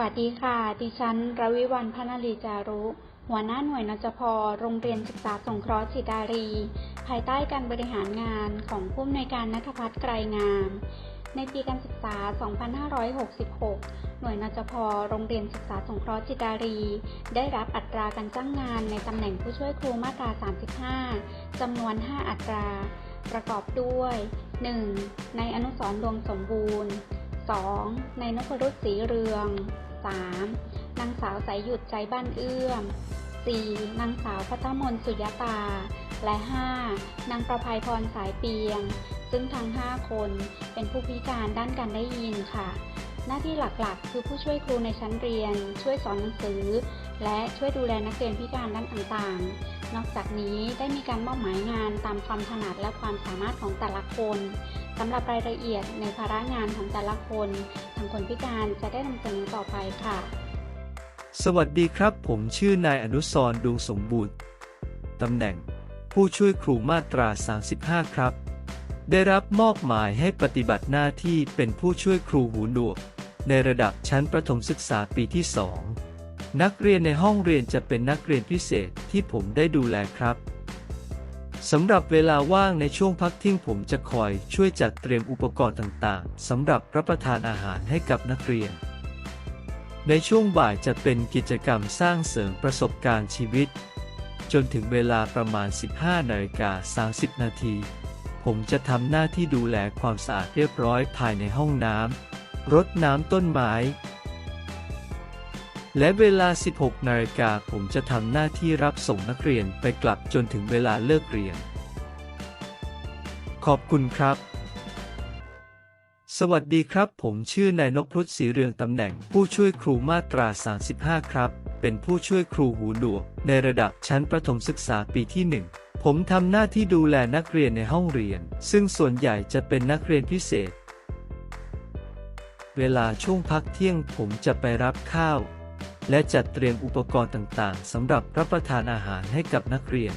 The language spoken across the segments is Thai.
วัสดีค่ะ ดิฉันรวิวันพนาลีจารุ หัวหน้าหน่วยนจพโรงเรียนศึกษาสงเคราะห์จิตารี ภายใต้การบริหารงานของผู้อำนวยการนัทพัฒน์ไกรงาม ในปีการศึกษา 2566 หน่วยนจพโรงเรียนศึกษาสงเคราะห์จิตารี ได้รับอัตราการจ้างงานในตำแหน่งผู้ช่วยครูมาตรา 35 จำนวน 5 อัตรา ประกอบด้วย 1. ในอนุสรดวงสมบูรณ์ 2. ในนพรุษสีเรือง 3. นางสาวสายหยุดใจบ้านเอื้อม 4. นางสาวพัทมนสุยตา และ 5. นางประภัยพรสายเปียง ซึ่งทั้ง 5 คนเป็นผู้พิการด้านการได้ยินค่ะ หน้าที่หลักๆ คือผู้ช่วยครูในชั้นเรียน ช่วยสอนหนังสือ และช่วยดูแลนักเรียนพิการด้านต่างๆ นอกจากนี้ได้มีการมอบหมายงานตามความถนัดและความสามารถของแต่ละคน สำหรับรายละเอียดในภาระงานของแต่ละคน ทางคนพิการจะได้นำเสนอต่อไปค่ะ สวัสดีครับ ผมชื่อนายอนุสรดวงสมบูรณ์ตำแหน่ง ผู้ช่วยครูมาตรา 35 ครับ ได้รับมอบหมายให้ปฏิบัติหน้าที่เป็นผู้ช่วยครูหูหนวก ในระดับชั้นประถมศึกษาปีที่ 2 นักเรียนในห้องเรียนจะเป็นนักเรียนพิเศษที่ผมได้ดูแลครับ สำหรับเวลาว่างในช่วงพักที่ยงผมจะคอยช่วยจัดเตรียมอุปกรณ์ต่างๆสำหรับรับประทานอาหารให้กับนักเรียน ในช่วงบ่ายจะเป็นกิจกรรมสร้างเสริมประสบการณ์ชีวิต จนถึงเวลาประมาณ 15นาฬิกา30 นาที ผมจะทำหน้าที่ดูแลความสะอาดเรียบร้อยภายในห้องน้ำรดน้ำต้นไม้ และเวลา 16 นาฬิกาผมจะทำหน้าที่รับส่งนักเรียนไปกลับจนถึงเวลาเลิกเรียน ขอบคุณครับ สวัสดีครับ ผมชื่อนายนพพรุษศรีเรืองตำแหน่ง ผู้ช่วยครูมาตรา 35 ครับ เป็นผู้ช่วยครูหูหนวกในระดับชั้นประถมศึกษาปีที่ 1ผมทำหน้าที่ดูแลนักเรียนในห้องเรียน ซึ่งส่วนใหญ่จะเป็นนักเรียนพิเศษ เวลาช่วงพักเที่ยงผมจะไปรับข้าว และจัดเตรียมอุปกรณ์ต่างๆสำหรับรับประทานอาหารให้กับนักเรียน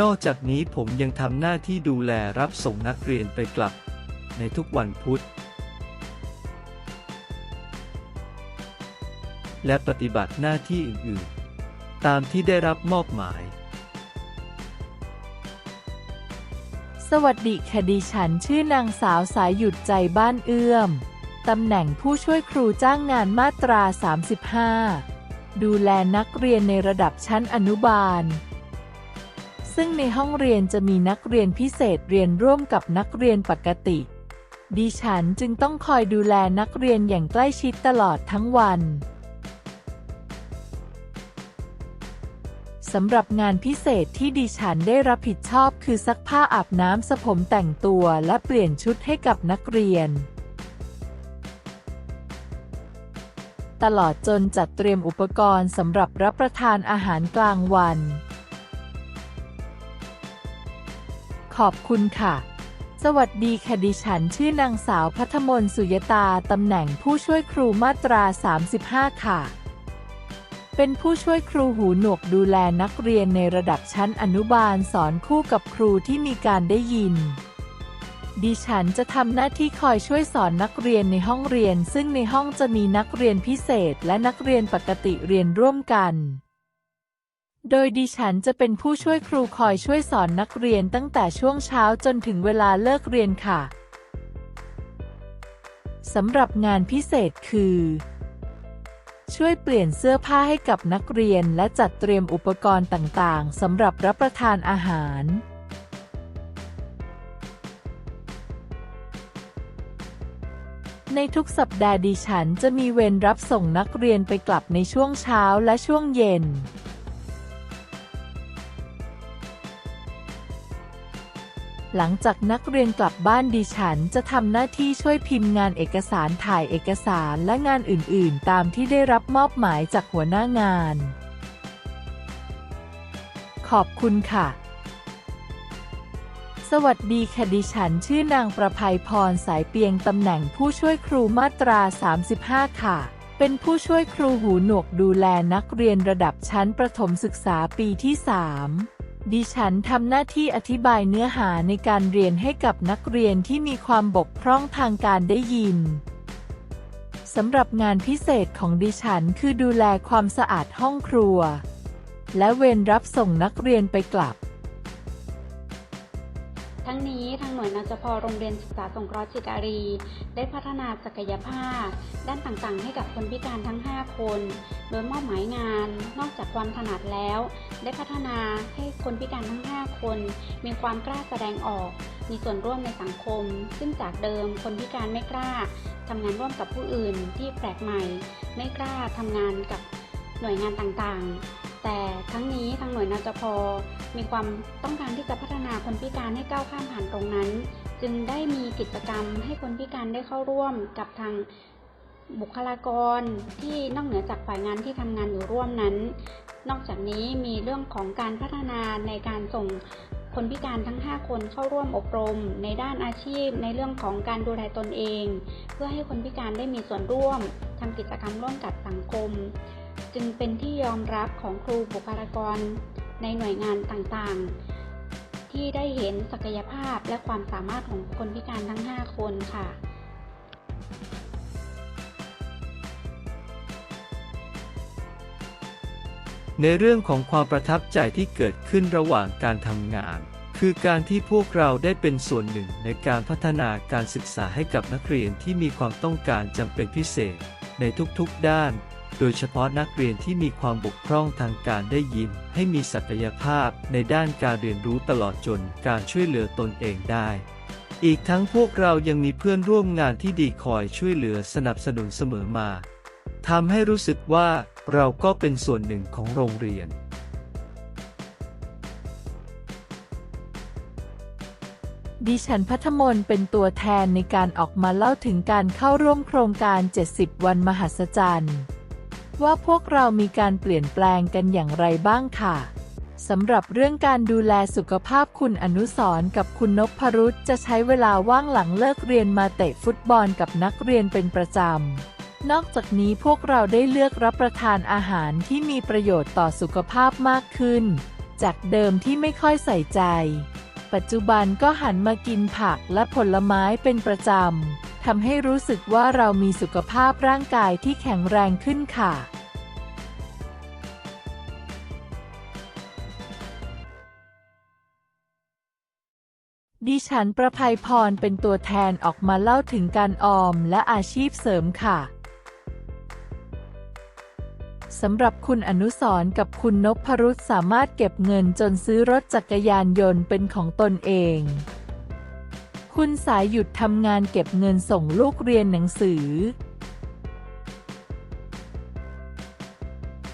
นอกจากนี้ผมยังทำหน้าที่ดูแลรับส่งนักเรียนไปกลับ ในทุกวันพุธ และปฏิบัติหน้าที่อื่นๆ ตามที่ได้รับมอบหมายสวัสดีค่ะดิฉันชื่อนางสาวสายหยุดใจบ้านเอื้อม ตำแหน่งผู้ช่วยครูจ้างงานมาตรา 35 ดูแลนักเรียนในระดับชั้นอนุบาล ซึ่งในห้องเรียนจะมีนักเรียนพิเศษเรียนร่วมกับนักเรียนปกติ ดิฉันจึงต้องคอยดูแลนักเรียนอย่างใกล้ชิดตลอดทั้งวันสำหรับงานพิเศษที่ดิฉันได้รับผิดชอบคือซักผ้าอาบน้ำสระผมแต่งตัวและเปลี่ยนชุดให้กับนักเรียน ตลอดจนจัดเตรียมอุปกรณ์สำหรับรับประทานอาหารกลางวัน ขอบคุณค่ะ สวัสดีค่ะดิฉันชื่อนางสาวพัทมน์สุยตาตำแหน่งผู้ช่วยครูมาตรา 35 ค่ะเป็นผู้ช่วยครูหูหนวกดูแลนักเรียนในระดับชั้นอนุบาลสอนคู่กับครูที่มีการได้ยิน ดิฉันจะทำหน้าที่คอยช่วยสอนนักเรียนในห้องเรียน ซึ่งในห้องจะมีนักเรียนพิเศษและนักเรียนปกติเรียนร่วมกัน โดยดิฉันจะเป็นผู้ช่วยครูคอยช่วยสอนนักเรียนตั้งแต่ช่วงเช้าจนถึงเวลาเลิกเรียนค่ะสำหรับงานพิเศษคือ ช่วยเปลี่ยนเสื้อผ้าให้กับนักเรียนและจัดเตรียมอุปกรณ์ต่างๆสำหรับรับประทานอาหาร ในทุกสัปดาห์ดิฉันจะมีเวรรับส่งนักเรียนไปกลับในช่วงเช้าและช่วงเย็น หลังจากนักเรียนกลับบ้านดิฉันจะทำหน้าที่ช่วยพิมพ์งานเอกสารถ่ายเอกสารและงานอื่น ๆ ตามที่ได้รับมอบหมายจากหัวหน้างาน ขอบคุณค่ะ สวัสดีค่ะดิฉันชื่อนางประภัยพรสายเปียงตำแหน่งผู้ช่วยครูมาตรา 35 ค่ะ เป็นผู้ช่วยครูหูหนวกดูแลนักเรียนระดับชั้นประถมศึกษาปีที่ 3 ดิฉันทำหน้าที่อธิบายเนื้อหาในการเรียนให้กับนักเรียนที่มีความบกพร่องทางการได้ยินสำหรับงานพิเศษของดิฉันคือดูแลความสะอาดห้องครัว และเวรรับส่งนักเรียนไปกลับ ทั้งนี้ทางหน่วยนจพโรงเรียนศึกษาสงเคราะห์จิตอารี ได้พัฒนาศักยภาพ ด้านต่างๆ ให้กับคนพิการทั้ง 5 คน โดยมอบหมายงานนอกจากความถนัดแล้ว ได้พัฒนาให้คนพิการทั้ง 5 คน มีความกล้าแสดงออก มีส่วนร่วมในสังคม ซึ่งจากเดิมคนพิการไม่กล้าทำงานร่วมกับผู้อื่นที่แปลกใหม่ ไม่กล้าทำงานกับหน่วยงานต่างๆ แต่ทั้งนี้ทางหน่วยนจพมีความต้องการที่จะพัฒนาคนพิการให้ก้าวข้ามผ่านตรงนั้น จึงได้มีกิจกรรมให้คนพิการได้เข้าร่วมกับทางบุคลากรที่นอกเหนือจากฝ่ายงานที่ทำงานอยู่ร่วมนั้น นอกจากนี้มีเรื่องของการพัฒนาในการส่งคนพิการทั้ง 5 คนเข้าร่วมอบรม ในด้านอาชีพ ในเรื่องของการดูแลตนเอง เพื่อให้คนพิการได้มีส่วนร่วมทำกิจกรรมร่วมกับสังคม จึงเป็นที่ยอมรับของครูบุคลากรในหน่วยงานต่างๆ ที่ได้เห็นศักยภาพและความสามารถของคนพิการทั้ง 5 คนค่ะในเรื่องของความประทับใจที่เกิดขึ้นระหว่างการทำงาน คือการที่พวกเราได้เป็นส่วนหนึ่งในการพัฒนาการศึกษาให้กับนักเรียนที่มีความต้องการจำเป็นพิเศษ ในทุกๆด้าน โดยเฉพาะนักเรียนที่มีความบกพร่องทางการได้ยิน ให้มีศักยภาพในด้านการเรียนรู้ตลอดจนการช่วยเหลือตนเองได้ อีกทั้งพวกเรายังมีเพื่อนร่วมงานที่ดีคอยช่วยเหลือสนับสนุนเสมอมาทำให้รู้สึกว่าเราก็เป็นส่วนหนึ่งของโรงเรียน ดิฉันพัทมนเป็นตัวแทนในการออกมาเล่าถึงการเข้าร่วมโครงการ 70 วันมหัศจรรย์ ว่าพวกเรามีการเปลี่ยนแปลงกันอย่างไรบ้างค่ะสำหรับเรื่องการดูแลสุขภาพคุณอนุสรณ์กับคุณนพรุษจะใช้เวลาว่างหลังเลิกเรียนมาเตะฟุตบอลกับนักเรียนเป็นประจำ นอกจากนี้พวกเราได้เลือกรับประทานอาหารที่มีประโยชน์ต่อสุขภาพมากขึ้น จากเดิมที่ไม่ค่อยใส่ใจ ปัจจุบันก็หันมากินผักและผลไม้เป็นประจำ ทำให้รู้สึกว่าเรามีสุขภาพร่างกายที่แข็งแรงขึ้นค่ะ ดิฉันประภัยพรเป็นตัวแทนออกมาเล่าถึงการออมและอาชีพเสริมค่ะสำหรับคุณอนุสรกับคุณนพรุษสามารถเก็บเงินจนซื้อรถจักรยานยนต์เป็นของตนเอง คุณสายหยุดทำงานเก็บเงินส่งลูกเรียนหนังสือ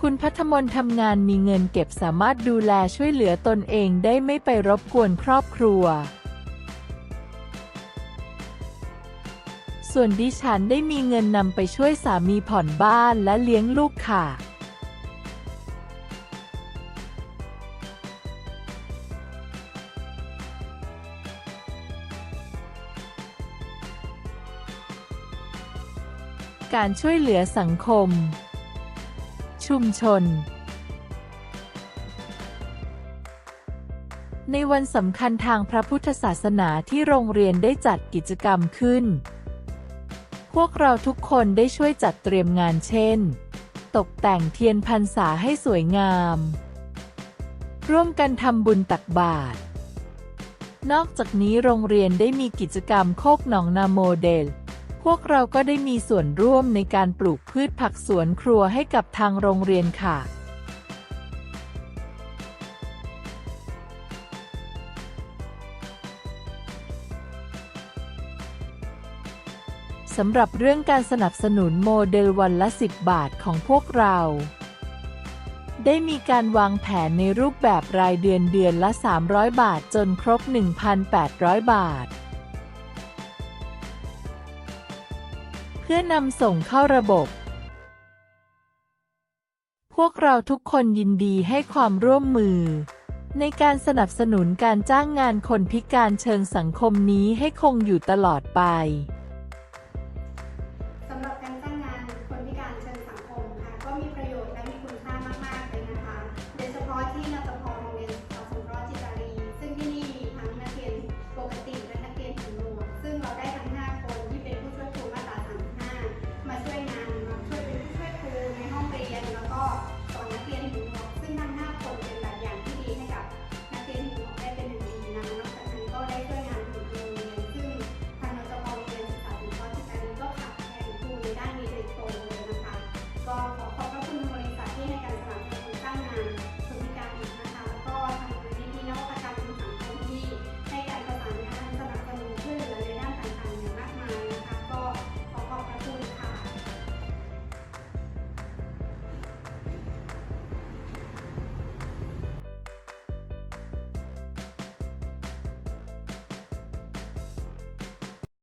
คุณพัทมนทำงานมีเงินเก็บสามารถดูแลช่วยเหลือตนเองได้ไม่ไปรบกวนครอบครัว ส่วนดิฉันได้มีเงินนำไปช่วยสามีผ่อนบ้านและเลี้ยงลูกค่ะ การช่วยเหลือสังคม ชุมชน ในวันสำคัญทางพระพุทธศาสนาที่โรงเรียนได้จัดกิจกรรมขึ้น พวกเราทุกคนได้ช่วยจัดเตรียมงานเช่น ตกแต่งเทียนพรรษาให้สวยงาม ร่วมกันทำบุญตักบาตรนอกจากนี้โรงเรียนได้มีกิจกรรมโคกหนองนาโมเดล พวกเราก็ได้มีส่วนร่วมในการปลูกพืชผักสวนครัวให้กับทางโรงเรียนค่ะ สำหรับเรื่องการสนับสนุนโมเดลวันละ 10 บาทของพวกเรา ได้มีการวางแผนในรูปแบบรายเดือนเดือนละ 300 บาทจนครบ 1,800 บาท พื่อนำส่งเข้าระบบ พวกเราทุกคนยินดีให้ความร่วมมือ ในการสนับสนุนการจ้างงานคนพิการเชิงสังคมนี้ให้คงอยู่ตลอดไป